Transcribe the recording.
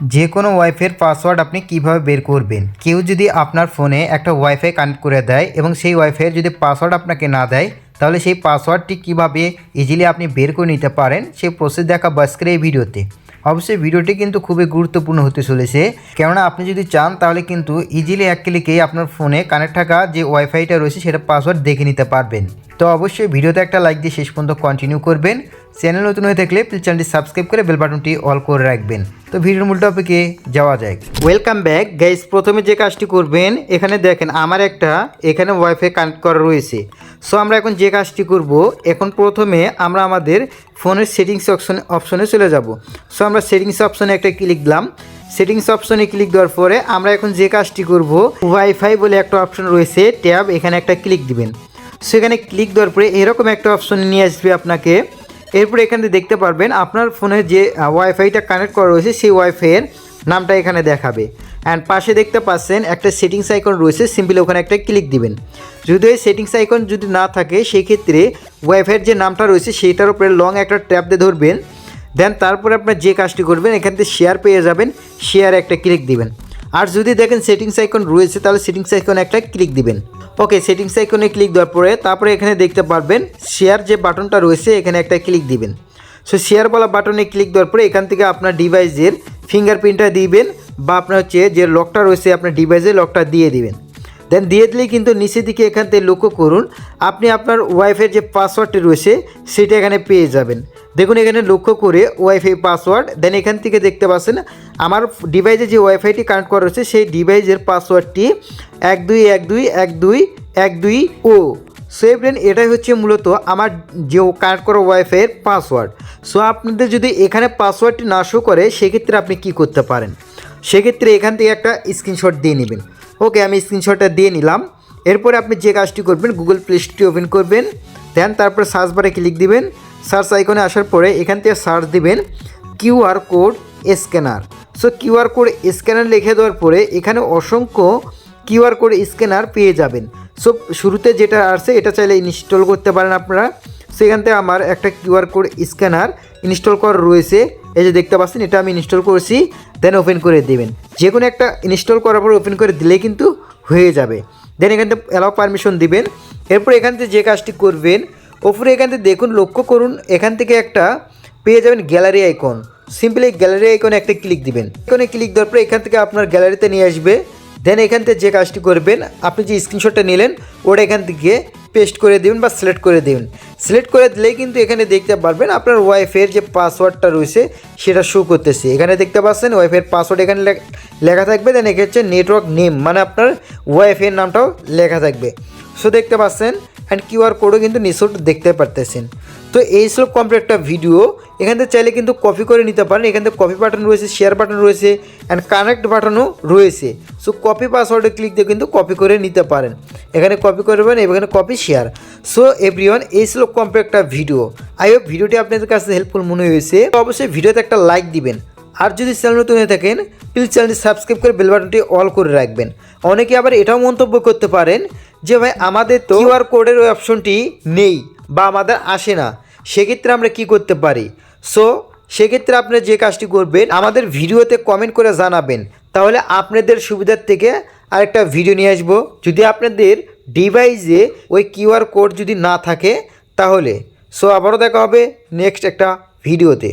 যে কোনো ওয়াইফাইয়ের পাসওয়ার্ড আপনি কীভাবে বের করবেন? কেউ যদি আপনার ফোনে একটা ওয়াইফাই কানেক্ট করে দেয় এবং সেই ওয়াইফাইয়ের যদি পাসওয়ার্ড আপনাকে না দেয়, তাহলে সেই পাসওয়ার্ডটি কীভাবে ইজিলি আপনি বের করে নিতে পারেন সেই প্রসেস দেখা বাস্কের এই ভিডিওতে। অবশ্যই ভিডিওটি কিন্তু খুবই গুরুত্বপূর্ণ হতে চলেছে। কেননা আপনি যদি চান, তাহলে কিন্তু ইজিলি এক ক্লিকেই আপনার ফোনে কানেক্ট থাকা যে ওয়াইফাইটা রয়েছে, সেটা পাসওয়ার্ড দেখে নিতে পারবেন। তো অবশ্যই ভিডিওতে একটা লাইক দিয়ে শেষ পর্যন্ত কন্টিনিউ করবেন। চ্যানেল নতুন হয়ে থাকলে প্লিজ চ্যানেলটি সাবস্ক্রাইব করে বেল বাটনটি অল করে রাখবেন। তো ভিডিওর মূল টপিকে যাওয়া যায় ওয়েলকাম ব্যাক গাইস প্রথমে যে কাজটি করবেন, এখানে দেখেন আমার একটা এখানে ওয়াইফাই কানেক্ট করা রয়েছে। সো আমরা এখন যে কাজটি করব, এখন প্রথমে আমরা আমাদের ফোনের সেটিংস অপশনে অপশনে চলে যাব। সো আমরা সেটিংস অপশনে একটা ক্লিক দিলাম। সেটিংস অপশনে ক্লিক দেওয়ার পরে আমরা এখন যে কাজটি করব ওয়াইফাই বলে একটা অপশন রয়েছে ট্যাব এখানে একটা ক্লিক দিবেন। সেখানে ক্লিক দেওয়ার পরে এরকম একটা অপশন নিয়ে আসবে আপনাকে। এরপরে এখানে দেখতে পারবেন আপনার ফোনে যে ওয়াইফাইটা কানেক্ট করা রয়েছে, সেই ওয়াইফাইয়ের নামটা এখানে দেখাবে। অ্যান্ড পাশে দেখতে পাচ্ছেন একটা সেটিংস আইকন রয়েছে সিম্পলি ওখানে একটা ক্লিক দিবেন। যদি এই সেটিংস আইকন যদি না থাকে সেই ক্ষেত্রে ওয়াইফাইয়ের যে নামটা রয়েছে, সেইটার উপরে লং একটা ট্যাপ দিয়ে ধরবেন। দেন তারপরে আপনার যে কাজটি করবেন, এখান থেকে শেয়ার পেয়ে যাবেন শেয়ার একটা ক্লিক দিবেন। আর যদি দেখেন সেটিংস আইকন রয়েছে, তাহলে সেটিংস আইকন একটা ক্লিক দিবেন। ওকে সেটিংস আইকনে ক্লিক দেওয়ার পরে তারপরে এখানে দেখতে পারবেন শেয়ার যে বাটনটা রয়েছে, এখানে একটা ক্লিক দিবেন। সো শেয়ার বলা বাটনে ক্লিক দেওয়ার পরে এখান থেকে আপনার ডিভাইসের ফিঙ্গারপ্রিন্টটা দিবেন বা আপনার হচ্ছে যে লকটা রয়েছে, আপনার ডিভাইসের লকটা দিয়ে দিবেন। দেন দিয়ে দিলেই কিন্তু নিচের দিকে এখান থেকে লক্ষ্য করুন, আপনি আপনার ওয়াইফের যে পাসওয়ার্ডটি রয়েছে, সেটা এখানে পেয়ে যাবেন। দেখুন, এখানে লক্ষ্য করে ওয়াইফাই পাসওয়ার্ড দেন এখান থেকে দেখতে পাচ্ছেন, আমার ডিভাইসে যে ওয়াইফাইটি কানেক্ট করা রয়েছে, সেই ডিভাইসের পাসওয়ার্ডটি এক দুই এক দুই এক দুই এক দুই ও। সো ফ্রেন্ড এটাই হচ্ছে মূলত আমার যে কানেক্ট করা ওয়াইফাইয়ের পাসওয়ার্ড সো আপনাদের যদি এখানে পাসওয়ার্ডটি না শো করে, সেক্ষেত্রে আপনি কি করতে পারেন? সেক্ষেত্রে এখান থেকে একটা স্ক্রিনশট দিয়ে নেবেন। ওকে আমি স্ক্রিনশটটা দিয়ে নিলাম। এরপরে আপনি যে কাজটি করবেন গুগল প্লে স্টোরটি ওপেন করবেন দেন তারপরে সার্চ বারে ক্লিক দিবেন। সার্চ আইকনে আসার পরে এখান থেকে সার্চ দিবেন QR code scanner. So QR code scanner লিখে দেওয়ার পরে এখানে অসংখ্য কিউআর কোড স্ক্যানার পেয়ে যাবেন। সো শুরুতে যেটা আসছে, এটা চাইলে ইনস্টল করতে পারেন আপনারা। সেখান থেকে আমার একটা কিউআর কোড স্ক্যানার ইনস্টল করা রয়েছে। এই যে দেখতে পাচ্ছেন, এটা আমি ইনস্টল করেছি, দেন ওপেন করে দেবেন। যে কোনো একটা ইনস্টল করার পর ওপেন করে দিলে কিন্তু হয়ে যাবে। দেন এখান থেকে অ্যালাউ পারমিশন দিবেন। এরপর এখান থেকে যে কাজটি করবেন ওপরে এখান থেকে দেখুন, লক্ষ্য করুন, এখান থেকে একটা পেয়ে যাবেন গ্যালারি আইকন সিম্পলি গ্যালারি আইকনে একটা ক্লিক দিবেন। এখানে ক্লিক দেওয়ার পরে এখান থেকে আপনার গ্যালারিতে নিয়ে আসবে। দেন এখান থেকে যে কাজটি করবেন, আপনি যে স্ক্রিনশটটা নিলেন, ওটা এখান থেকে পেস্ট করে দেবেন বা সিলেক্ট করে দেবেন। সিলেক্ট করে দিলেই কিন্তু এখানে দেখতে পারবেন আপনার ওয়াইফাইয়ের যে পাসওয়ার্ডটা রয়েছে, সেটা শো করতেছে। এখানে দেখতে পাচ্ছেন ওয়াইফাইয়ের পাসওয়ার্ড এখানে লেখা থাকবে। দেন এখানে হচ্ছে নেটওয়ার্ক নেম মানে আপনার ওয়াইফাইয়ের নামটাও লেখা থাকবে। সো দেখতে পাচ্ছেন অ্যান্ড কিউআর কোডও কিন্তু নিশ্চয় দেখতে পারতেছেন। তো এই ছিল কমপ্লিট ভিডিও এখান থেকে চাইলে কিন্তু কপি করে নিতে পারেন। এখান থেকে কপি বাটন রয়েছে শেয়ার বাটন রয়েছে অ্যান্ড কানেক্ট বাটনও রয়েছে। সো কপি পাসওয়ার্ডে ক্লিক দিয়ে কিন্তু কপি করে নিতে পারেন। এখানে কপি করবেন এখানে কপি শেয়ার সো এভরিওয়ান এই ছিল কমপ্লিট ভিডিও আই হোপ ভিডিওটি আপনাদের কাছে হেল্পফুল মনে হয়েছে। অবশ্যই ভিডিওতে একটা লাইক দিবেন। আর যদি চ্যানেল নতুন হয়ে থাকেন প্লিজ চ্যানেলটি সাবস্ক্রাইব করে বেল বাটনটি অল করে রাখবেন। অনেকে আবার এটাও মন্তব্য করতে পারেন যে ভাই আমাদের তো? কিউআর কোডের ওই অপশনটি নেই বা আমাদের আসে না সেক্ষেত্রে আমরা কি করতে পারি? সো সেক্ষেত্রে আপনি যে কাজটি করবেন আমাদের ভিডিওতে কমেন্ট করে জানাবেন। তাহলে আপনাদের সুবিধার থেকে আরেকটা ভিডিও নিয়ে আসব। যদি আপনাদের ডিভাইসে ওই কিউআর কোড যদি না থাকে তাহলে। সো আবারও দেখা হবে নেক্সট একটা ভিডিওতে।